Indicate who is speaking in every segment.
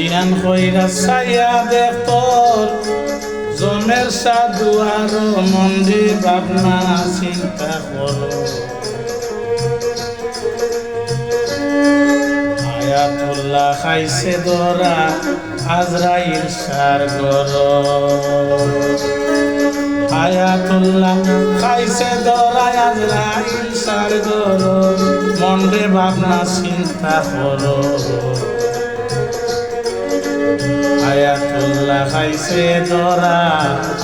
Speaker 1: ইয়ান কইরা সাইয়া দেখতর জমের সাধু আর মন্দি ভাবনা চিন্তা করো। আয়াতুল্লাহ খাইছে দরা আজরাইল সার গর আয়াতুল্লাহ খাইছে দরা আজরাইল সার গর মন্ডে ভাবনা চিন্তা করো আয়াতুল্লাহ খাইছে দরা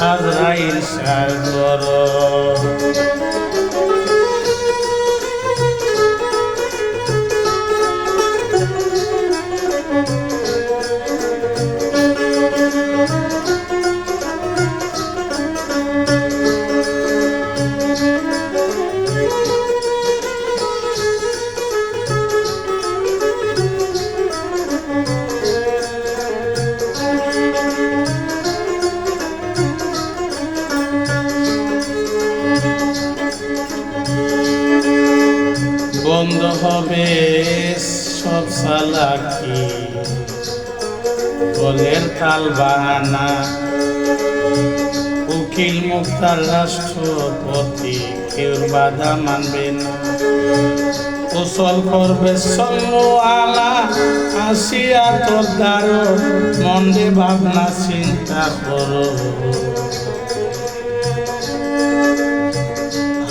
Speaker 1: আজরাইল সার গর হবে সব সালাকি বলের তাল বাহানা, উকিল মুক্তার রাষ্ট্রপতি কেউ বাধা মানবে না। কুশল করবে সঙ্গু আলা আসিয়া তোর দ্বারো মন্ডে ভাবনা চিন্তা করো।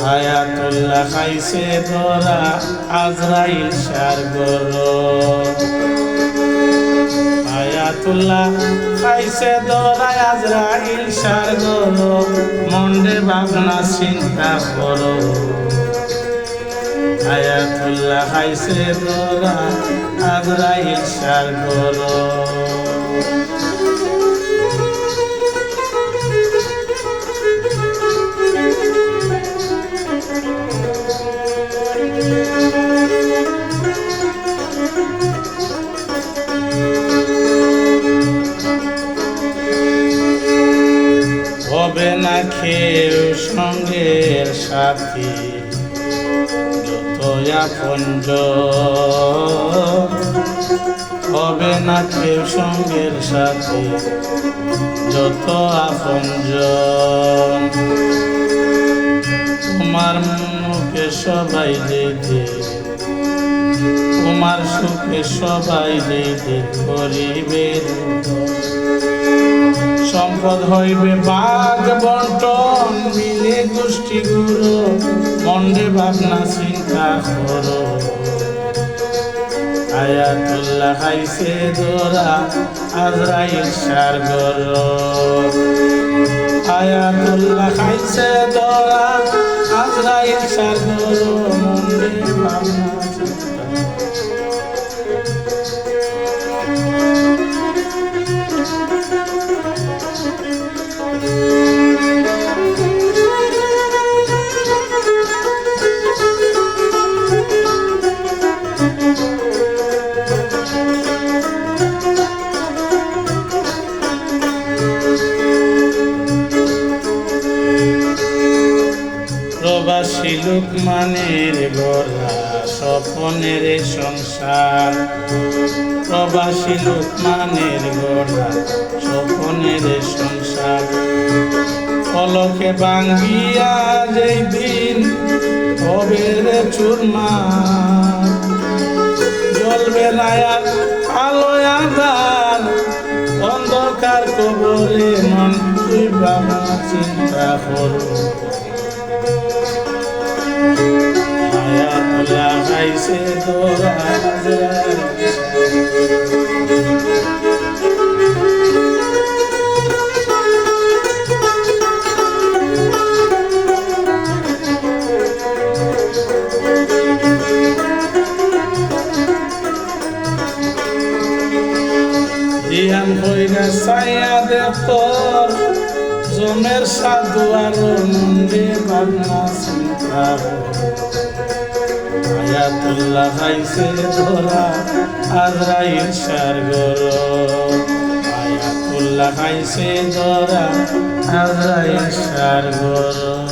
Speaker 1: হায়াতুল্লাহ খাইছে ধরা আজরাইল সার গর হায়াতুল্লাহ খাইছে ধরা আজরাইল সার গর মন্ডে ভাবনা চিন্তা করো। হায়াতুল্লাহ খাইছে ধরা আজরাইল সার গর খেউ সঙ্গের সাথী। যত আপনজ হবে না কেউ সঙ্গের সাথী, যত আপনজ তোমার মুখে সবাই দিদি তোমার সুখে সবাই দিদি করিবে সম্পদ হইবে বাঘ, বন্টন, মিলে গোষ্ঠী গুরু মন্ডে ভাবনা চিন্তা করো। আয়াতুল্লাহ খাইছে দোরা, আজরাইল সার গর আয়াতুল্লাহ খাইছে দোরা, আজরাইল সার লোকমানের গলা স্বপনের সংসার। প্রবাসী লোকমানের গলা স্বপনের সংসার। ফলকে বাঙ্গিয়া যেই দিন হবে রে চুরমা জ্বলবে না আর আলো আধার, অন্ধকার কবরে মন বাবা চিন্তা করো। খাইছে তোরা দিয়ান হইরা সাইয়া দেখতর জমের সাধু আর মন্দির ভাবনা চিন্তা আয়াতুল্লাহ খাইছে ধরা আজরাইল সার গর। আয়াতুল্লাহ খাইছে ধরা আজরাইল সার গর।